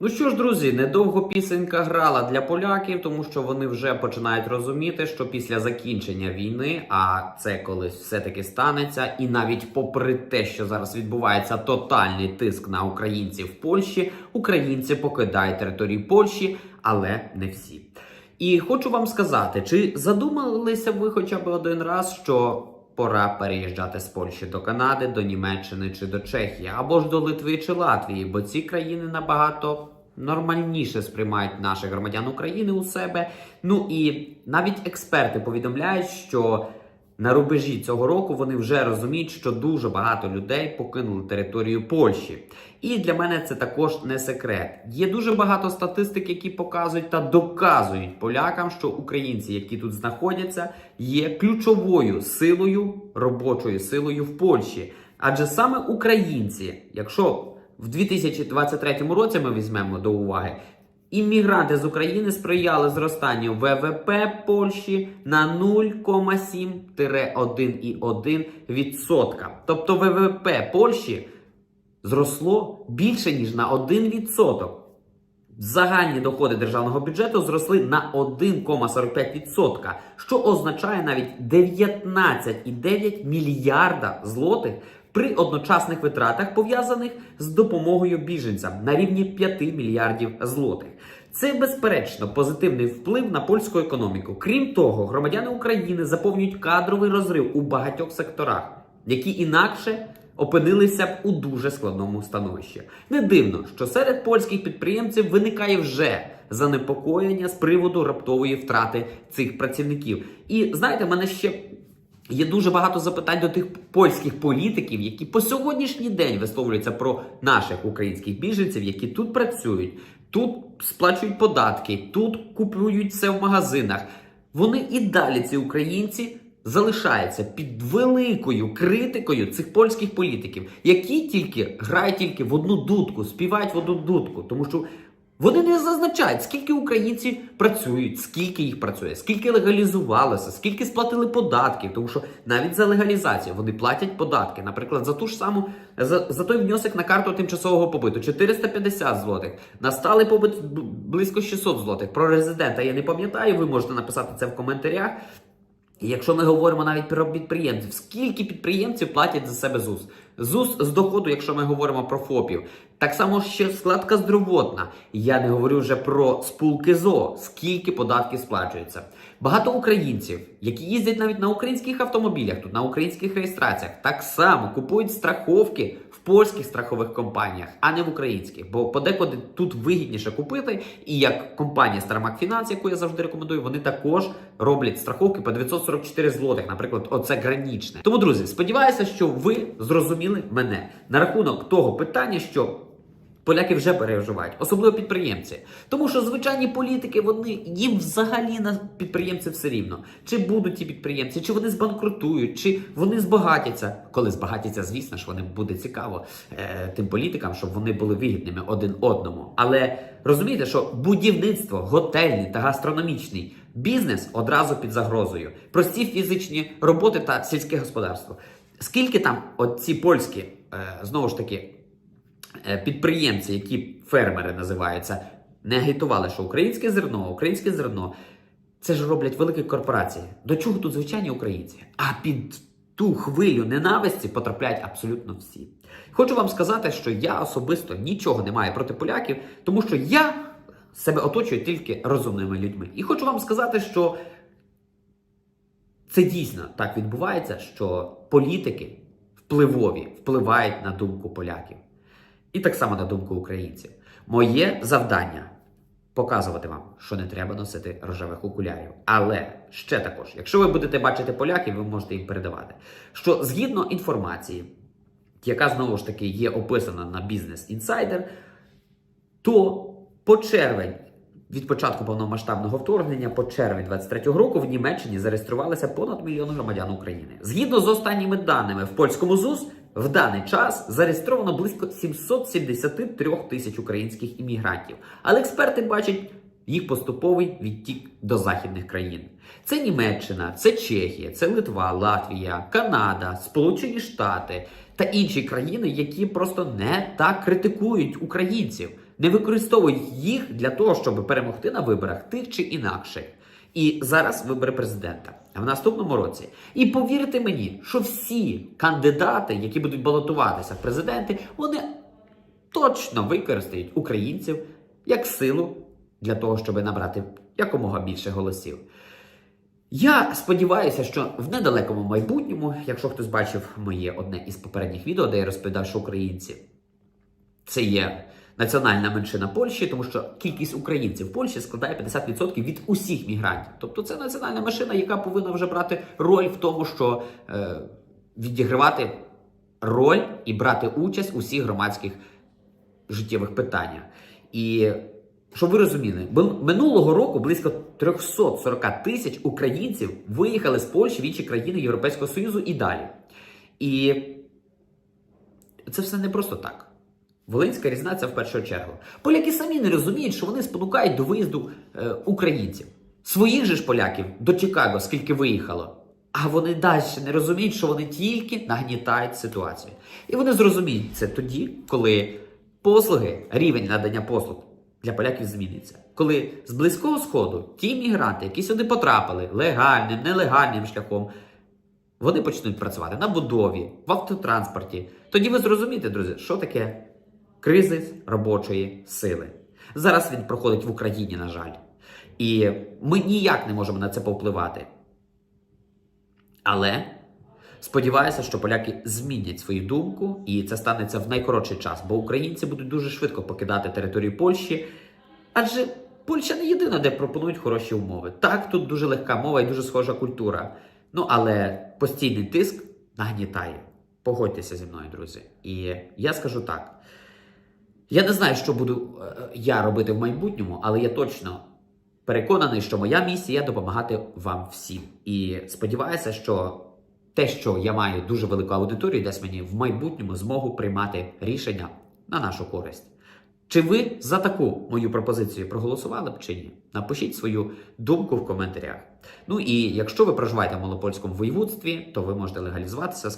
Ну що ж, друзі, недовго пісенька грала для поляків, тому що вони вже починають розуміти, що після закінчення війни, а це колись все-таки станеться, і навіть попри те, що зараз відбувається тотальний тиск на українців в Польщі, українці покидають територію Польщі, але не всі. І хочу вам сказати, чи задумалися ви хоча б один раз, що пора переїжджати з Польщі до Канади, до Німеччини чи до Чехії, або ж до Литви чи Латвії, бо ці країни набагато нормальніше сприймають наших громадян України у себе. Ну і навіть експерти повідомляють, що на рубежі цього року вони вже розуміють, що дуже багато людей покинули територію Польщі. І для мене це також не секрет. Є дуже багато статистик, які показують та доказують полякам, що українці, які тут знаходяться, є ключовою силою, робочою силою в Польщі. Адже саме українці, якщо в 2023 році ми візьмемо до уваги, іммігранти з України сприяли зростанню ВВП Польщі на 0,7-1,1%. Тобто ВВП Польщі зросло більше ніж на 1%. Загальні доходи державного бюджету зросли на 1,45%, що означає навіть 19,9 мільярда злотих при одночасних витратах, пов'язаних з допомогою біженцям на рівні 5 мільярдів злотих. Це безперечно позитивний вплив на польську економіку. Крім того, громадяни України заповнюють кадровий розрив у багатьох секторах, які інакше опинилися б у дуже складному становищі. Не дивно, що серед польських підприємців виникає вже занепокоєння з приводу раптової втрати цих працівників. І знаєте, мене ще є дуже багато запитань до тих польських політиків, які по сьогоднішній день висловлюються про наших українських біженців, які тут працюють, тут сплачують податки, тут купують все в магазинах. Вони і далі, ці українці, залишаються під великою критикою цих польських політиків, які тільки грають тільки в одну дудку, співають в одну дудку, тому що. Вони не зазначають, скільки українці працюють, скільки їх працює, скільки легалізувалося, скільки сплатили податків, тому що навіть за легалізацію вони платять податки. Наприклад, за ту ж саму за, за той внесок на карту тимчасового побиту 450 злотих, на сталий побит близько 600 злотих. Про резидента я не пам'ятаю. Ви можете написати це в коментарях. І якщо ми говоримо навіть про підприємців, скільки підприємців платять за себе ЗУС? ЗУС з доходу, якщо ми говоримо про ФОПів, так само ще складка здоровотна. Я не говорю вже про спулки ЗО, скільки податків сплачується. Багато українців, які їздять навіть на українських автомобілях, тут на українських реєстраціях, так само купують страховки в польських страхових компаніях, а не в українських. Бо подекуди тут вигідніше купити. І як компанія Starmac Finance, яку я завжди рекомендую, вони також роблять страховки по 944 злотих, наприклад, оце гранічне. Тому, друзі, сподіваюся, що ви зрозуміли мене на рахунок того питання, що. Поляки вже переживають, особливо підприємці. Тому що звичайні політики, вони їм взагалі на підприємців все рівно. Чи будуть ті підприємці, чи вони збанкрутують, чи вони збагатяться. Коли збагатяться, звісно ж, вони буде цікаво е, тим політикам, щоб вони були вигідними один одному. Але розумієте, що будівництво, готельний та гастрономічний бізнес одразу під загрозою. Прості фізичні роботи та сільське господарство. Скільки там ці польські, е, знову ж таки, е, підприємці, які фермери називаються, не агітували, що українське зерно, українське зерно це ж роблять великі корпорації. До чого тут звичайні українці? А під ту хвилю ненависті потрапляють абсолютно всі. Хочу вам сказати, що я особисто нічого не маю проти поляків, тому що я себе оточую тільки розумними людьми. І хочу вам сказати, що це дійсно так відбувається, що політики впливові впливають на думку поляків. І так само на думку українців. Моє завдання показувати вам, що не треба носити рожевих окулярів. Але ще також, якщо ви будете бачити поляків, ви можете їм передавати. Що згідно інформації, яка знову ж таки є описана на Business Insider, то по червень від початку повномасштабного вторгнення по червень 23-го року в Німеччині зареєструвалися понад мільйон громадян України. Згідно з останніми даними в польському ЗУС, в даний час зареєстровано близько 773 тисяч українських іммігрантів. Але експерти бачать їх поступовий відтік до західних країн. Це Німеччина, це Чехія, це Литва, Латвія, Канада, Сполучені Штати та інші країни, які просто не так критикують українців. Не використовують їх для того, щоб перемогти на виборах тих чи інакших. І зараз вибори президента в наступному році. І повірте мені, що всі кандидати, які будуть балотуватися в президенти, вони точно використають українців як силу для того, щоб набрати якомога більше голосів. Я сподіваюся, що в недалекому майбутньому, якщо хтось бачив моє одне із попередніх відео, де я розповідав, що українці це є національна меншина Польщі, тому що кількість українців в Польщі складає 50% від усіх мігрантів. Тобто це національна меншина, яка повинна вже брати роль в тому, що е, відігравати роль і брати участь у всіх громадських життєвих питаннях. І щоб ви розуміли, минулого року близько 340 тисяч українців виїхали з Польщі в інші країни Європейського Союзу і далі. І це все не просто так. Волинська різна це в першу чергу. Поляки самі не розуміють, що вони спонукають до виїзду е, українців. Своїх же ж поляків до Чикаго, скільки виїхало. А вони далі не розуміють, що вони тільки нагнітають ситуацію. І вони зрозуміють це тоді, коли послуги, рівень надання послуг для поляків зміниться. Коли з близького сходу ті мігранти, які сюди потрапили легальним, нелегальним шляхом, вони почнуть працювати на будові, в автотранспорті. Тоді ви зрозумієте, друзі, що таке кризис робочої сили. Зараз він проходить в Україні, на жаль. І ми ніяк не можемо на це повпливати. Але сподіваюся, що поляки змінять свою думку, і це станеться в найкоротший час, бо українці будуть дуже швидко покидати територію Польщі, адже Польща не єдина, де пропонують хороші умови. Так, тут дуже легка мова і дуже схожа культура. Ну але постійний тиск нагнітає. Погодьтеся зі мною, друзі. І я скажу так. Я не знаю, що буду е, я робити в майбутньому, але я точно переконаний, що моя місія допомагати вам всім. І сподіваюся, що те, що я маю дуже велику аудиторію, дасть мені в майбутньому змогу приймати рішення на нашу користь. Чи ви за таку мою пропозицію проголосували б чи ні? Напишіть свою думку в коментарях. Ну і якщо ви проживаєте в Малопольському воєводстві, то ви можете легалізуватися з